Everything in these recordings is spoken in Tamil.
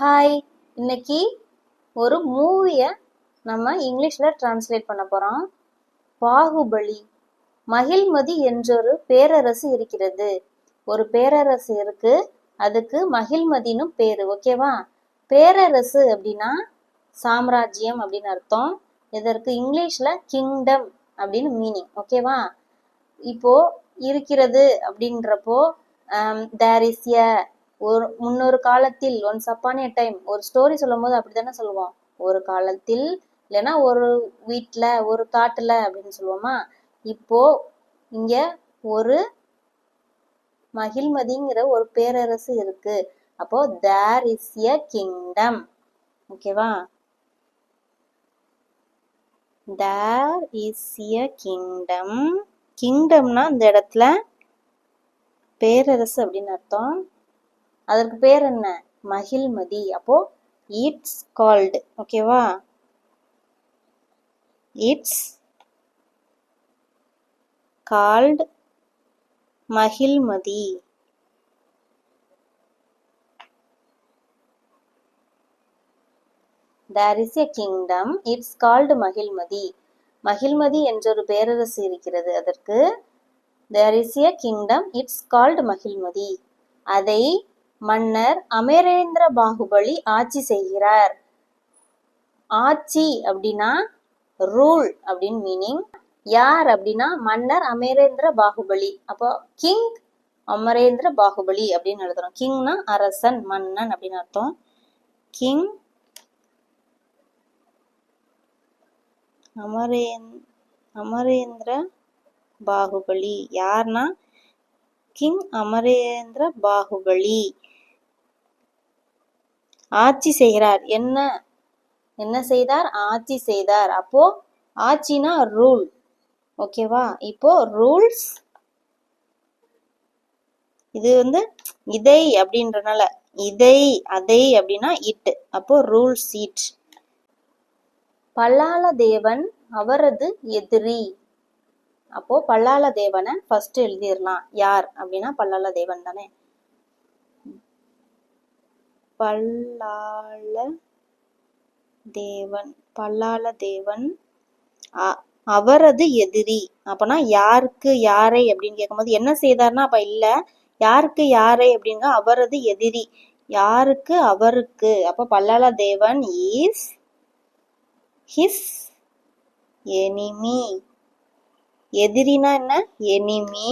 ஹாய் இன்னைக்கு ஒரு மூவியை நம்ம இங்கிலீஷில் ட்ரான்ஸ்லேட் பண்ண போகிறோம் பாகுபலி மகிழ்மதி என்றொரு பேரரசு இருக்கிறது. ஒரு பேரரசு இருக்கு. அதுக்கு மகிழ்மதினும் பேர் ஓகேவா பேரரசு அப்படின்னா சாம்ராஜ்யம் அப்படின்னு அர்த்தம். இதற்கு இங்கிலீஷில் கிங்டம் அப்படின்னு மீனிங் ஓகேவா இப்போ இருக்கிறது அப்படின்றப்போ தேர் இஸ் எ ஒரு முன்னொரு காலத்தில் ஒன்ஸ் அப்பான் ஏ டைம் ஒரு ஸ்டோரி சொல்லும் போது அப்படித்தானே சொல்லுவோம். ஒரு காலத்தில் இல்லைன்னா ஒரு வீட்டில் ஒரு காட்டுல அப்படின்னு சொல்லுவோமா? இப்போ இங்க ஒரு மகிழ்மதிங்கிற ஒரு பேரரசு இருக்கு. அப்போ தேர் இஸ் எ கிங்டம் ஓகேவா? தேர் இஸ் எ கிங்டம் கிங்டம்னா இந்த இடத்துல பேரரசு அப்படின்னு அர்த்தம். அதற்கு பேர் என்ன? மகிழ்மதி. அப்போ இட்ஸ் கால்டு ஓகேவா it's called Mahishmati. There is a kingdom it's called Mahishmati. Mahishmati என்றொரு பேரரசு இருக்கிறது. அதற்கு there is a kingdom it's called Mahishmati. அதை மன்னர் அமரேந்திர பாகுபலி ஆட்சி செய்கிறார். ஆட்சி அப்படின்னா ரூல் அப்படின்னு மீனிங் யார் அப்படின்னா மன்னர் அமரேந்திர பாகுபலி. அப்போ கிங் அமரேந்திர பாகுபலி அப்படின்னு எழுதுறோம். கிங்னா அரசன் மன்னன் அப்படின்னு அர்த்தம். கிங் அமரேந் அமரேந்திர பாகுபலி. யார்னா? கிங் அமரேந்திர பாகுபலி. ஆட்சி செய்கிறார். என்ன என்ன செய்தார்? ஆட்சி செய்தார். அப்போ ஆட்சினா ரூல் ஓகேவா இப்போ ரூல்ஸ் இது வந்து இதை அப்படின்றனால இதை அதை அப்படின்னா இட் அப்போ ரூல்ஸ் இட் பல்லால தேவன் அவரது எதிரி. அப்போ பல்லால தேவனை ஃபர்ஸ்ட் எழுதிடலாம். யார் அப்படின்னா பல்லால தேவன் தானே. பல்லால தேவன் பல்லால தேவன் அவரது எதிரி. அப்பனா யாருக்கு யாரை அப்படின்னு கேட்கும்போது என்ன செய்தார்னா அப்ப இல்ல யாருக்கு யாரை அப்படிங்க அவரது எதிரி. யாருக்கு அவருக்கு? அப்ப பல்லால தேவன் இஸ் ஹிஸ் எனிமி எதிரினா என்ன? எனிமி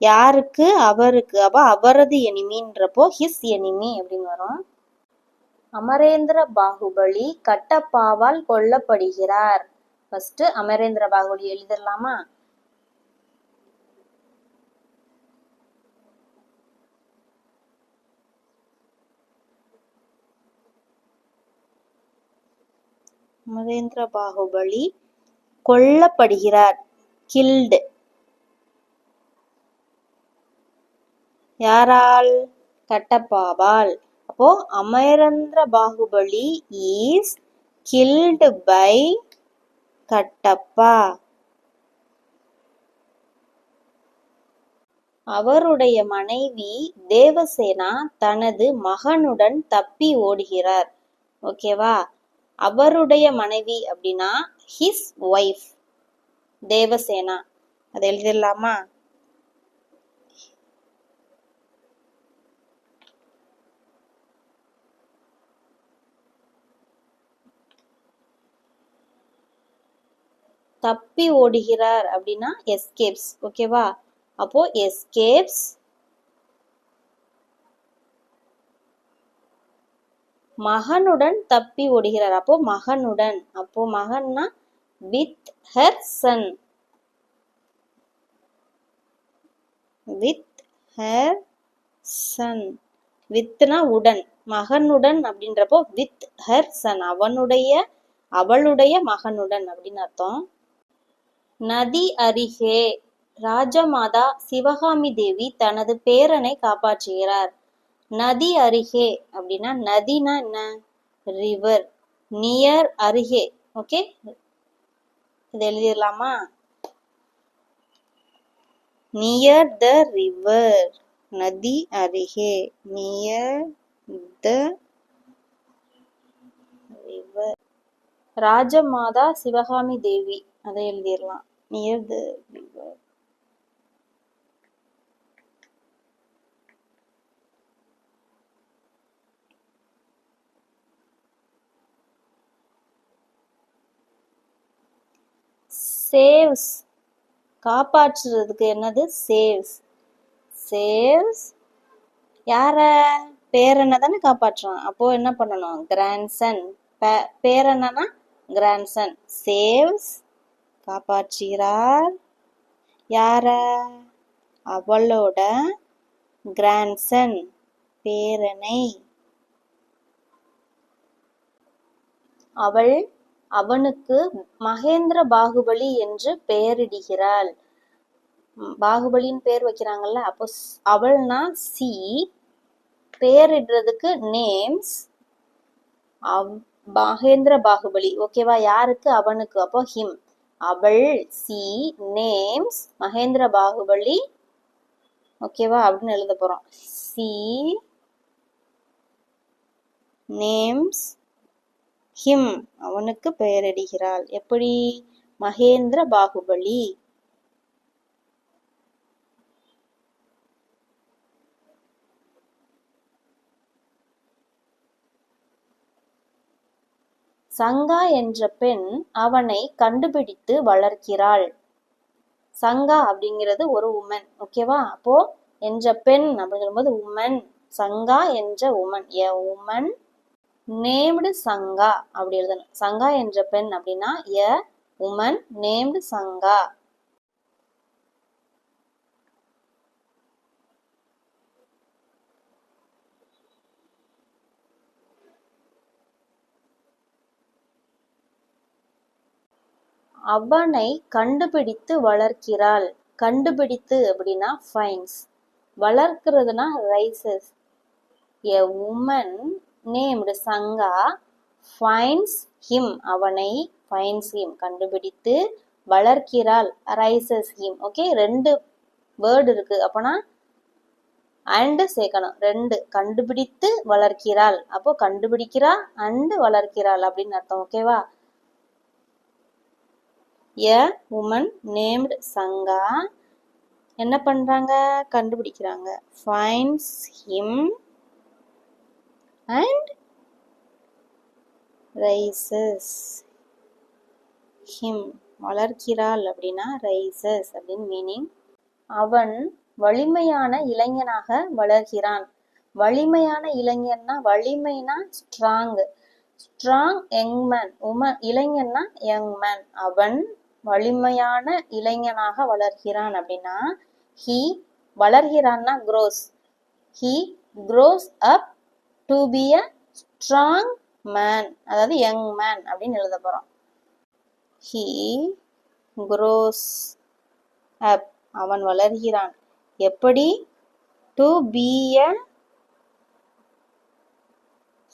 யாருக்கு? அவருக்கு. அப்ப அவரது எனிமின்றப்போ ஹிஸ் எனிமி அப்படின்னு வரும். அமரேந்திர பாகுபலி கட்டப்பாவால் கொல்லப்படுகிறார். ஃபர்ஸ்ட் அமரேந்திர பாகுபலி எழுதிடலாமா அமரேந்திர பாகுபலி கொல்லப்படுகிறார். கில்டு யாரால் கட்டப்பாவால்? அப்போ Amarendra Baahubali is killed by Kattappa. அவருடைய மனைவி தேவசேனா தனது மகனுடன் தப்பி ஓடுகிறார். ஓகேவா அவருடைய மனைவி அப்படின்னா ஹிஸ் ஒய்ஃப் தேவசேனா. அதை எழுதிடலாமா? தப்பி ஓடுகிறார் அப்படின்னா எஸ்கேப்ஸ் ஓகேவா அப்போ எஸ்கேப்ஸ் மகனுடன் தப்பி ஓடுகிறார். அப்போ மகனுடன் அப்போ மகன்னா with her son with her son வித்னா உடன் மகனுடன் அப்படின்றப்போ வித் ஹர் சன் அவனுடைய அவளுடைய மகனுடன் அப்படின்னு அர்த்தம். நதி அருகே ராஜமாதா சிவகாமி தேவி தனது பேரனை காப்பாற்றுகிறார். நதி அருகே அப்படின்னா நதினா என்ன? ரிவர் நியர் அருகே. ஓகே இது எழுதிடலாமா? நியர் த ரிவர் நதி அருகே. Near the river Rajamata Sivagami Devi. அதை எழுதிடலாம். Near the river. சேவ்ஸ் காப்பாற்றுறதுக்கு என்னது? சேவ்ஸ் சேவ்ஸ் யார? பேரனை தானே காப்பாற்றுறான். அப்போ என்ன பண்ணணும்? கிராண்ட்சன் பேரனா கிராண்ட்சன் சேவ்ஸ் காப்பாற்றுகிறார். யார? அவளோட கிராண்ட்சன் பேரனை. அவள் அவனுக்கு மகேந்திர பாகுபலி என்று பெயரிடுகிறாள். பாகுபலின்னு பேர் வைக்கிறாங்கல்ல அப்போ அவள்னா சி. பெயரிடுறதுக்கு நேம்ஸ் அவ் மகேந்திர பாகுபலி. ஓகேவா? யாருக்கு? அவனுக்கு. அப்போ ஹிம் அவள் சி நேம்ஸ் மகேந்திர பாகுபலி. ஓகேவா அப்படின்னு எழுத போறோம். She names him. அவனுக்கு பெயரிடுகிறாள். எப்படி? மகேந்திர பாகுபலி. சங்கா என்ற பெண் அவனை கண்டுபிடித்து வளர்க்கிறாள். சங்கா அப்படிங்கிறது ஒரு உமன் ஓகேவா அப்போ என்ற பெண் அப்படின்னு சொல்லும்போது உமன் சங்கா என்ற woman a woman named Sanga அப்படி எழுதணும். சங்கா என்ற பெண் அப்படின்னா எ உமன் நேம்டு சங்கா. அவனை கண்டுபிடித்து வளர்க்கிறாள். கண்டுபிடித்து அப்படின்னா finds வளர்க்கிறதுனா raises a woman named Sanga finds him அவனை ஃபைன்ஸ் ஹிம் கண்டுபிடித்து வளர்க்கிறாள். ரைசஸ் ஹிம் ஓகே ரெண்டு வேர்டு இருக்கு. அப்போனா அண்டு சேர்க்கணும். ரெண்டு. கண்டுபிடித்து வளர்க்கிறாள். அப்போ கண்டுபிடிக்கிறா அண்டு வளர்க்கிறாள் அப்படின்னு அர்த்தம். ஓகேவா எ உமன் நேம்டு சங்கா என்ன பண்றாங்க? கண்டுபிடிக்கிறாங்க. Finds him and raises him வளர்க்கிறாள் அப்படின்னா ரைசஸ் அப்படின்னு மீனிங் அவன் வலிமையான இளைஞனாக வளர்கிறான். வலிமையான இளைஞன்னா வலிமைனா strong strong young man um இளைஞன்னா யங் மேன் அவன் வலிமையான இளைஞனாக வளர்கிறான் அப்படின்னா he வளர்கிறான்னா grows he grows up to be a strong man அதாவது யங் மேன் அப்படின்னு எழுத போகிறோம் ஹி க்ரோஸ் அப் அவன் வளர்கிறான். எப்படி? To be a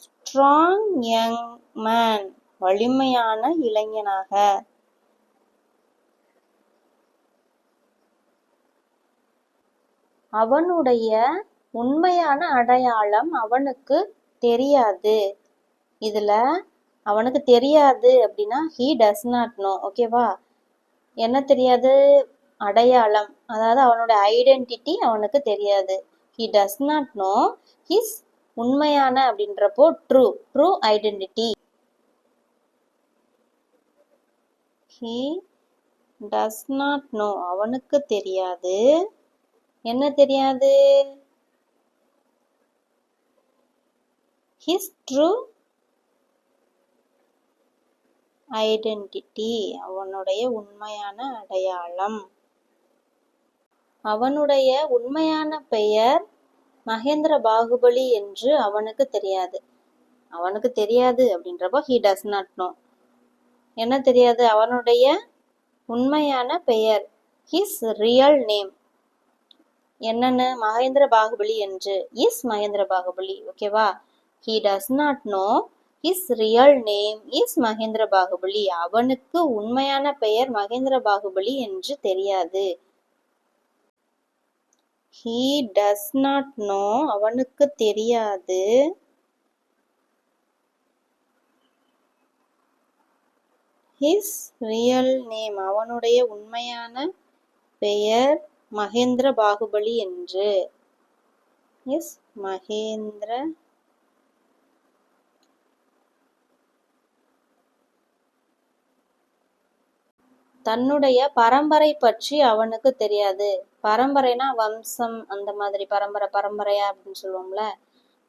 strong young man வலிமையான இளைஞனாக. அவனுடைய உண்மையான அடையாளம் அவனுக்கு தெரியாது. இதுல அவனுக்கு தெரியாது அப்படின்னா ஹீ டஸ் நாட் நோ ஓகேவா என்ன தெரியாது? அடையாளம். அதாவது அவனோட ஐடென்டிட்டி அவனுக்கு தெரியாது. He does not know his உண்மையான அப்படின்றப்போ true true identity he does not know அவனுக்கு தெரியாது. என்ன தெரியாது? ஹிஸ் ட்ரூ ஐடென்டிட்டி அவனுடைய உண்மையான அடையாளம். அவனுடைய உண்மையான பெயர் மகேந்திர பாகுபலி என்று அவனுக்கு தெரியாது. அவனுக்கு தெரியாது அப்படின்றப்போ ஹி டஸ் நாட் நோ என்ன தெரியாது? அவனுடைய உண்மையான பெயர் ஹிஸ் ரியல் நேம் என்னன்னு மகேந்திர பாகுபலி என்று? இஸ் மகேந்திர பாகுபலி ஓகேவா he does not know his real name is Mahendra Baahubali. அவனுக்கு உண்மையான பெயர் மகேந்திர பாகுபலி என்று தெரியாது. ஹீ டஸ் நாட் நோ அவனுக்கு தெரியாது. ஹிஸ் ரியல் நேம் அவனுடைய உண்மையான பெயர் மகேந்திர பாகுபலி என்று. எஸ் மகேந்திர. தன்னுடைய பரம்பரை பற்றி அவனுக்கு தெரியாது. பரம்பரைனா வம்சம் அந்த மாதிரி பரம்பரை பரம்பரையா அப்படின்னு சொல்லுவோம்ல.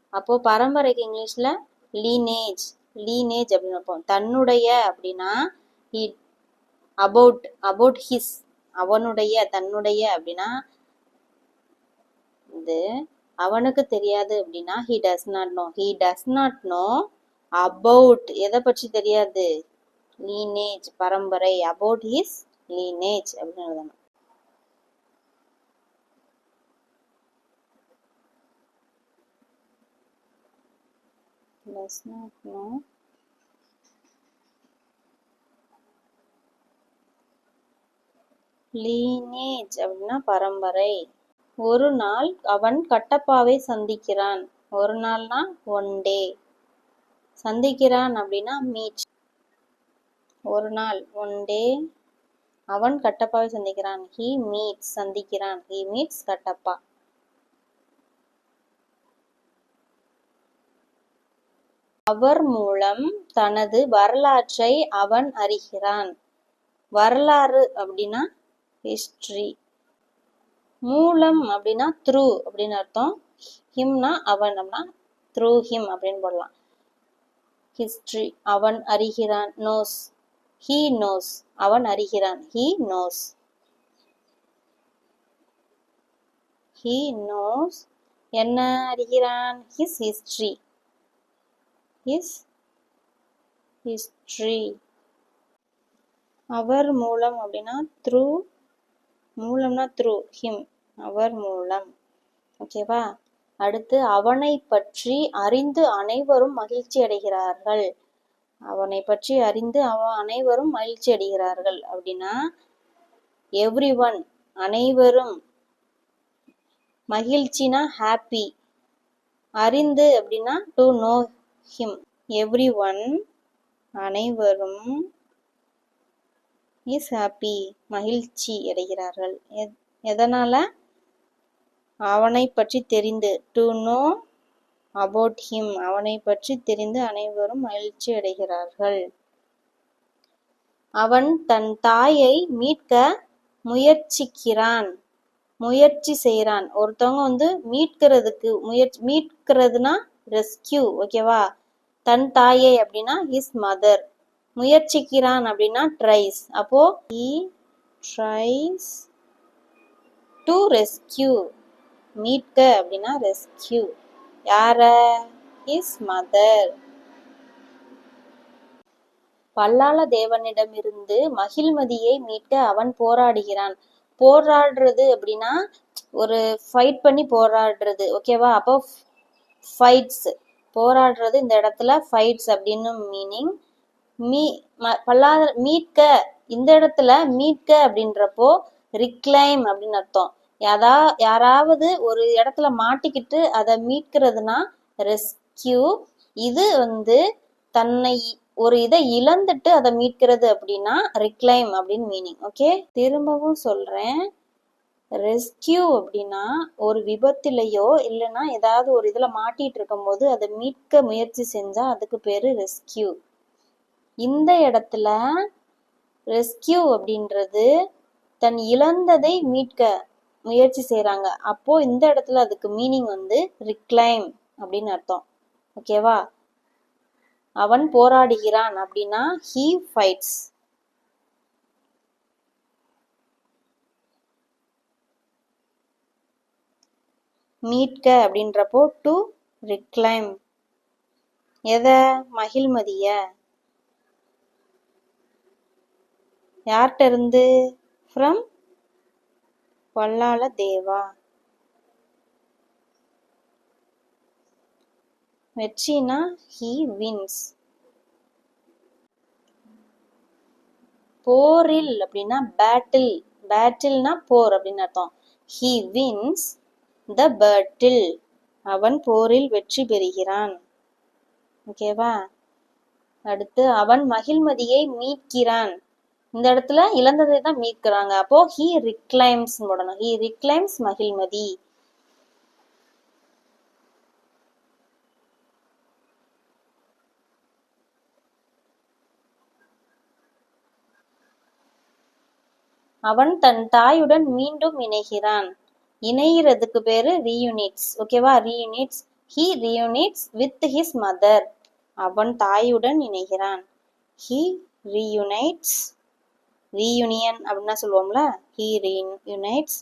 அப்போ பரம்பரைக்கு இங்கிலீஷ்ல லீனேஜ் லீனேஜ் அப்படின்னு வைப்போம். தன்னுடைய அப்படின்னா அபவுட் அபவுட் ஹிஸ் அவனுடைய தன்னுடைய அப்படின்னா இது அவனுக்கு தெரியாது அப்படின்னா he does not know he does not know about எதை பற்றி தெரியாது? லீனேஜ் பரம்பரை அபவுட் ஹிஸ் லீனேஜ் அப்படின்னு எழுதணும். Does not know லீனேஜ் அப்படின்னா பரம்பரை. ஒரு நாள் அவன் கட்டப்பாவை சந்திக்கிறான். ஒரு நாள்னா ஒன் டே சந்திக்கிறான் அப்படின்னா மீட் ஒரு நாள் ஒன் டே அவன் கட்டப்பாவை சந்திக்கிறான். He meets சந்திக்கிறான். He meets Kattappa. அவர் மூலம் தனது வரலாற்றை அவன் அறிகிறான். வரலாறு அப்படின்னா ஹிஸ்ட்ரி மூலம் அப்படின்னா த்ரூ அப்படின்னு அர்த்தம். ஹிம்னா அவன் அப்படின்னா த்ரூ ஹிம் அப்படின்னு போடலாம். ஹிஸ்ட்ரி அவன் அறிகிறான் நோஸ் ஹீ நோஸ் அவன் அறிகிறான் ஹீ நோஸ் ஹீ நோஸ் என்ன அறிகிறான்? ஹிஸ் ஹிஸ்ட்ரி ஹிஸ் ஹிஸ்ட்ரி அவர் மூலம் அப்படின்னா த்ரூ மூலம்னா த்ரூ ஹிம் அவர் மூலம். ஓகேவா அடுத்து அவனை பற்றி அறிந்து அனைவரும் மகிழ்ச்சி அடைகிறார்கள். அவனை பற்றி அறிந்து அவன் அனைவரும் மகிழ்ச்சி அடைகிறார்கள். அப்படின்னா எவ்ரி ஒன் அனைவரும் மகிழ்ச்சினா ஹாப்பி அறிந்து அப்படின்னா to know him everyone அனைவரும் இஸ் ஹாப்பி மகிழ்ச்சி அடைகிறார்கள். எதனால? அவனை பற்றி தெரிந்து. டு நோ அபவுட் ஹிம் அவனை பற்றி தெரிந்து அனைவரும் மகிழ்ச்சி அடைகிறார்கள். அவன் தன் தாயை மீட்க முயற்சிக்கிறான். முயற்சி செய்கிறான். ஒருத்தவங்க வந்து மீட்கிறதுக்கு முயற்சி மீட்கிறதுனா ரெஸ்கியூ ஓகேவா தன் தாயை அப்படின்னா ஹிஸ் மதர் முயற்சிக்கிறான் அப்படின்னா ட்ரைஸ். அப்போ இ ட்ரைஸ் டு ரெஸ்கியூ மீட்க அப்படின்னா ரெஸ்கியூ யார? ஹிஸ் மதர் பல்லாள தேவனிடமிருந்து மகிழ்மதியை மீட்க அவன் போராடுகிறான். போராடுறது அப்படின்னா ஒரு ஃபைட் பண்ணி போராடுறது ஓகேவா அப்போ ஃபைட்ஸ் போராடுறது இந்த இடத்துல ஃபைட்ஸ் அப்படின்னு மீனிங் மீ பல்லாத மீட்க இந்த இடத்துல மீட்க அப்படின்றப்போ ரிக்ளைம் அப்படின்னு அர்த்தம். யாரா யாராவது ஒரு இடத்துல மாட்டிக்கிட்டு அதை மீட்கிறதுனா ரெஸ்கியூ இது வந்து தன்னை ஒரு இதை இழந்துட்டு அதை மீட்கிறது அப்படின்னா ரிக்ளைம் அப்படின்னு மீனிங் ஓகே திரும்பவும் சொல்றேன். ரெஸ்கியூ அப்படின்னா ஒரு விபத்திலையோ இல்லைன்னா ஏதாவது ஒரு இதில் மாட்டிட்டு இருக்கும் போது அதை மீட்க முயற்சி செஞ்சா அதுக்கு பேரு ரெஸ்கியூ இந்த இடத்துல ரெஸ்கியூ அப்படின்றது தன் இழந்ததை மீட்க முயற்சி செய்கிறாங்க அப்போ இந்த இடத்துல அதுக்கு மீனிங் வந்து ரிக்ளைம் அப்படின்னு அர்த்தம். ஓகேவா அவன் போராடுகிறான் அப்படின்னா ஹீ ஃபைட்ஸ் மீட்க அப்படின்றப்போ டு ரிக்ளைம் எத? மகிழ்மதிய. யார்கிட்ட இருந்து? ஃப்ரம் வல்லாள தேவா வெற்றினா ஹீ வின்ஸ் போரில் அப்படின்னா பேட்டில் பேட்டில்னா போர் அப்படின்னு அர்த்தம். ஹீ வின்ஸ் த பேட்டில் அவன் போரில் வெற்றி பெறுகிறான். ஓகேவா அடுத்து அவன் மகிழ்மதியை மீட்கிறான். இந்த இடத்துல இழந்ததை தான் மீட்கிறாங்க. அப்போ ஹி ரிக்ளைம்ஸ் போடணும். He reclaims Mahishmati. அவன் தன் தாயுடன் மீண்டும் இணைகிறான். இணைகிறதுக்கு பேரு ரீயூனிட்ஸ் ஓகேவா reunites he reunites with his mother அவன் தாயுடன் இணைகிறான். ஹி ரீயூனைட்ஸ் ரீயூனியன் அப்படின்னா சொல்லுவோம்ல? ஹீ ரீயூனைட்ஸ்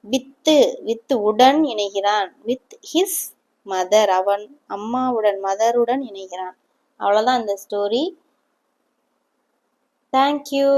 வித்து வித்து உடன் இணைகிறான். வித் ஹிஸ் மதர் அவன் அம்மாவுடன் மதருடன் இணைகிறான். அவ்வளோதான் இந்த ஸ்டோரி தேங்க்யூ